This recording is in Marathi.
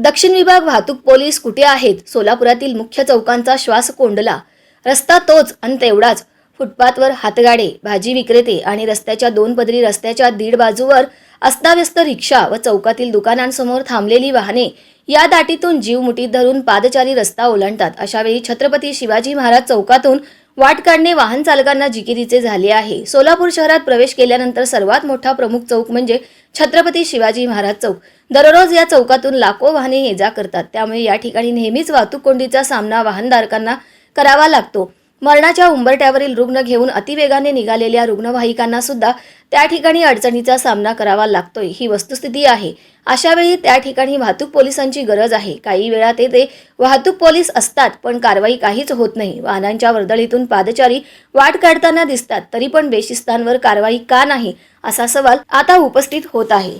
दक्षिण विभाग वाहतूक पोलीस कुठे आहेत? सोलापुरातील मुख्य चौकांचा श्वास कोंडला. रस्ता तोच आणि तेवढाच. फुटपाथवर हातगाडे भाजी विक्रेते आणि रस्त्याच्या दोन पदरी रस्त्याच्या दीड बाजूवर अस्ताव्यस्त रिक्षा व चौकातील दुकानांसमोर थांबलेली वाहने या दाटीतून जीव मुठीत धरून पादचारी रस्ता ओलांडतात. अशावेळी छत्रपती शिवाजी महाराज चौकातून वाट काढणे वाहन चालकांना जिकिरीचे झाले आहे. सोलापूर शहरात प्रवेश केल्यानंतर सर्वात मोठा प्रमुख चौक म्हणजे छत्रपती शिवाजी महाराज चौक. दररोज या चौकातून लाखो वाहने ये जा करतात. त्यामुळे या ठिकाणी नेहमीच वाहतूक कोंडीचा सामना वाहनधारकांना करावा लागतो. मरणाच्या उंबरट्यावरील रुग्ण घेऊन अतिवेगाने निघालेल्या रुग्णवाहिकांना सुद्धा त्या ठिकाणी अडचणीचा सामना करावा लागतोय. ही वस्तुस्थिती आहे. अशा वेळी त्या ठिकाणी वाहतूक पोलिसांची गरज आहे. काही वेळा ते वाहतूक पोलीस असतात पण कारवाई काहीच होत नाही. वाहनांच्या वर्दळीतून पादचारी वाट काढताना दिसतात तरी पण बेशिस्तांवर कारवाई का नाही? असा सवाल आता उपस्थित होत आहे.